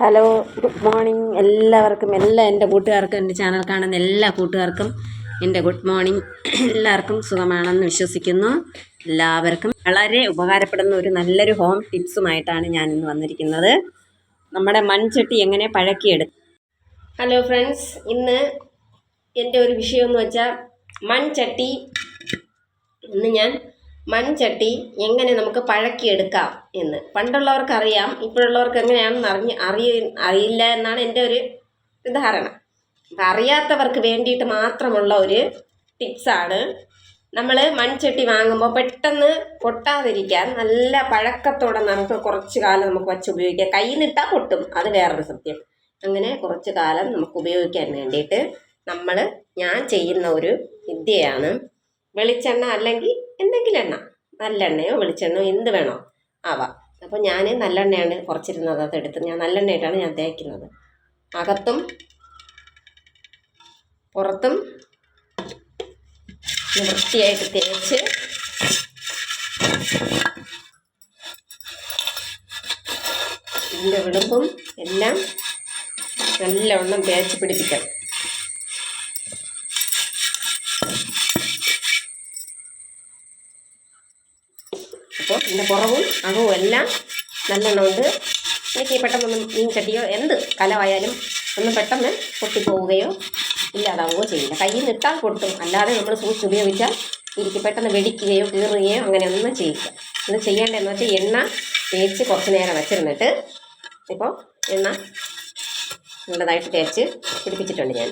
Hello good morning എല്ലാവർക്കും എല്ലാ എന്റെ കൂട്ടുകാർക്കും എന്റെ ചാനൽ കാണുന്ന എല്ലാ കൂട്ടുകാർക്കും എന്റെ ഗുഡ് മോർണിംഗ് എല്ലാവർക്കും സുഖമാണെന്ന് വിശ്വസിക്കുന്നു. എല്ലാവർക്കും വളരെ ഉപകാരപ്പെടുന്ന ഒരു നല്ലൊരു ഹോം ടിപ്സുമായിട്ടാണ് ഞാൻ ഇന്ന് വന്നിരിക്കുന്നത്. നമ്മുടെ മൺചട്ടി എങ്ങനെ പഴക്കിയെടുക്കും? ഹലോ ഫ്രണ്ട്സ് ഇന്ന് എന്റെ ഒരു വിഷയം എന്ന് വെച്ചാൽ മൺചട്ടി ഇന്ന് ഞാൻ മൺചട്ടി എങ്ങനെ നമുക്ക് പഴക്കിയെടുക്കാം എന്ന്. പണ്ടുള്ളവർക്ക് അറിയാം ഇപ്പോഴുള്ളവർക്ക് എങ്ങനെയാണെന്ന് അറിഞ്ഞ് അറിയ അറിയില്ല എന്നാണ് എന്റെ ഒരു ധാരണ അപ്പം അറിയാത്തവർക്ക് വേണ്ടിയിട്ട് മാത്രമുള്ള ഒരു ടിപ്സാണ്. നമ്മൾ മൺചട്ടി വാങ്ങുമ്പോൾ പെട്ടെന്ന് പൊട്ടാതിരിക്കാൻ നല്ല പഴക്കത്തോടെ നമുക്ക് കുറച്ച് കാലം നമുക്ക് വച്ച് ഉപയോഗിക്കാം. കയ്യിൽ നിന്നിട്ടാൽ പൊട്ടും അത് വേറൊരു സത്യം. അങ്ങനെ കുറച്ച് കാലം നമുക്ക് ഉപയോഗിക്കാൻ വേണ്ടിയിട്ട് നമ്മൾ ഞാൻ ചെയ്യുന്ന ഒരു വിദ്യയാണ് വെളിച്ചെണ്ണ അല്ലെങ്കിൽ എന്തെങ്കിലും എണ്ണ. നല്ലെണ്ണയോ വെളിച്ചെണ്ണയോ എന്ത് വേണോ. ആവാം. അപ്പോൾ ഞാൻ നല്ലെണ്ണയാണ് കുറച്ചിരുന്നത്. അതെടുത്ത് ഞാൻ നല്ലെണ്ണയായിട്ടാണ് ഞാൻ തേക്കുന്നത്. അകത്തും പുറത്തും വൃത്തിയായിട്ട് തേച്ച് ഇതിന്റെ വിളുമ്പും എല്ലാം നല്ലവണ്ണം തേച്ച് പിടിപ്പിക്കണം അപ്പോൾ ഇതിന്റെ പുറവും അകവും എല്ലാം നല്ലെണ്ണം കൊണ്ട് എനിക്ക് പെട്ടെന്നൊന്നും മീൻ ചട്ടിയോ എന്ത് കലമായാലും ഒന്നും പെട്ടെന്ന് പൊട്ടിപ്പോവുകയോ ഇല്ലാതാവുകയോ ചെയ്യില്ല. കയ്യിൽ നിട്ടാൽ പൊട്ടും. അല്ലാതെ നമ്മൾ സൂക്ഷിച്ച് ഉപയോഗിച്ചാൽ എനിക്ക് പെട്ടെന്ന് വെടിക്കുകയോ കീറുകയോ അങ്ങനെ ഒന്നും ചെയ്യില്ല. ഇത് ചെയ്യേണ്ടതെന്ന് വെച്ചാൽ എണ്ണ തേച്ച് കുറച്ച് നേരം വെച്ചിരുന്നിട്ട് ഇപ്പോൾ എണ്ണ നല്ലതായിട്ട് തേച്ച് പിടിപ്പിച്ചിട്ടുണ്ട് ഞാൻ.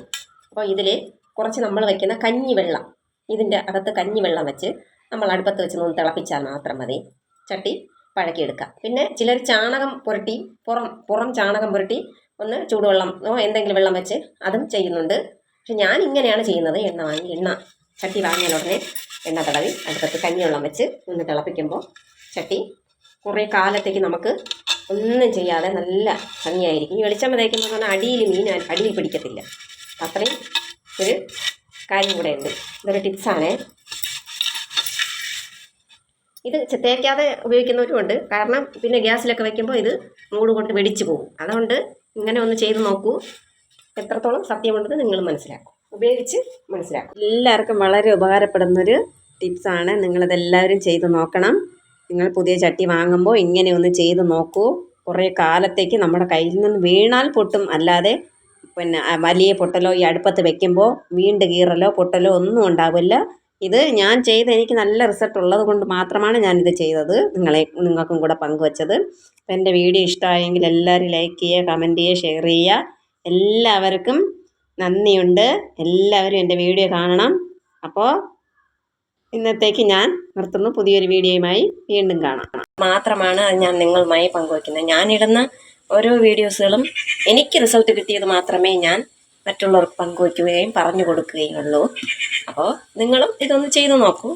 അപ്പോൾ ഇതിൽ കുറച്ച് നമ്മൾ വയ്ക്കുന്ന കഞ്ഞിവെള്ളം. ഇതിന്റെ അകത്ത് കഞ്ഞിവെള്ളം വെച്ച് നമ്മൾ അടുപ്പത്ത് വെച്ച് ഒന്ന് തിളപ്പിച്ചാൽ മാത്രം മതി. ചട്ടി പഴക്കിയെടുക്കാം. പിന്നെ ചിലർ ചാണകം പുരട്ടി പുറം പുറം ചാണകം പുരട്ടി ഒന്ന് ചൂടുവെള്ളം എന്തെങ്കിലും വെള്ളം വെച്ച് അതും ചെയ്യുന്നുണ്ട്. പക്ഷെ ഞാൻ ഇങ്ങനെയാണ് ചെയ്യുന്നത്. എണ്ണ വാങ്ങി എണ്ണ ചട്ടി വാങ്ങിയാൽ ഉടനെ എണ്ണ തടവി അടുപ്പത്ത് കഞ്ഞിവെള്ളം വെച്ച് ഒന്ന് തിളപ്പിക്കുമ്പോൾ ചട്ടി കുറേ കാലത്തേക്ക് നമുക്ക് ഒന്നും ചെയ്യാതെ നല്ല ഭംഗിയായിരിക്കും. ഈ വെളിച്ചെണ്ണ തേക്കുമ്പോൾ അടിയിൽ മീൻ അടിയിൽ പിടിക്കത്തില്ല. അത്രയും ഒരു കാര്യം കൂടെ ഉണ്ട്. ഇതൊരു ടിപ്സാണേ. ഇത് തേക്കാതെ ഉപയോഗിക്കുന്നവരുമുണ്ട് കാരണം പിന്നെ ഗ്യാസിലൊക്കെ വെക്കുമ്പോൾ ഇത് മൂട് കൊണ്ട് വെടിച്ചു പോകും. അതുകൊണ്ട് ഇങ്ങനെ ഒന്ന് ചെയ്ത് നോക്കൂ. എത്രത്തോളം സത്യമുണ്ടെന്ന് നിങ്ങൾ മനസ്സിലാക്കും. ഉപയോഗിച്ച് മനസ്സിലാക്കും. എല്ലാവർക്കും വളരെ ഉപകാരപ്പെടുന്നൊരു ടിപ്സാണ്. നിങ്ങളിതെല്ലാവരും ചെയ്ത് നോക്കണം. നിങ്ങൾ പുതിയ ചട്ടി വാങ്ങുമ്പോൾ ഇങ്ങനെ ഒന്ന് ചെയ്ത് നോക്കൂ. കുറേ കാലത്തേക്ക് നമ്മുടെ കയ്യിൽ നിന്ന് വീണാൽ പൊട്ടും. അല്ലാതെ പിന്നെ വലിയ പൊട്ടലോ ഈ അടുപ്പത്ത് വെക്കുമ്പോൾ വീണ്ടും കീറലോ പൊട്ടലോ ഒന്നും ഉണ്ടാവില്ല. ഇത് ഞാൻ ചെയ്ത് എനിക്ക് നല്ല റിസൾട്ട് ഉള്ളത് കൊണ്ട് മാത്രമാണ് ഞാനിത് ചെയ്തത്. നിങ്ങളെ നിങ്ങൾക്കും കൂടെ പങ്കുവച്ചത്. അപ്പം എന്റെ വീഡിയോ ഇഷ്ടമായെങ്കിൽ എല്ലാവരും ലൈക്ക് ചെയ്യുക കമന്റ് ചെയ്യുക ഷെയർ ചെയ്യുക. എല്ലാവർക്കും നന്ദിയുണ്ട്. എല്ലാവരും എന്റെ വീഡിയോ കാണണം. അപ്പോൾ ഇന്നത്തേക്ക് ഞാൻ നിർത്തുന്നു. പുതിയൊരു വീഡിയോയുമായി വീണ്ടും കാണാം. മാത്രമാണ് ഞാൻ നിങ്ങളുമായി പങ്കുവയ്ക്കുന്നത്. ഞാനിടുന്ന ഓരോ വീഡിയോസുകളും എനിക്ക് റിസൾട്ട് കിട്ടിയത് മാത്രമേ ഞാൻ മറ്റുള്ളവർക്ക് പങ്കുവയ്ക്കുകയും പറഞ്ഞു കൊടുക്കുകയും ഉള്ളൂ. അപ്പോൾ നിങ്ങളും ഇതൊന്ന് ചെയ്തു നോക്കൂ.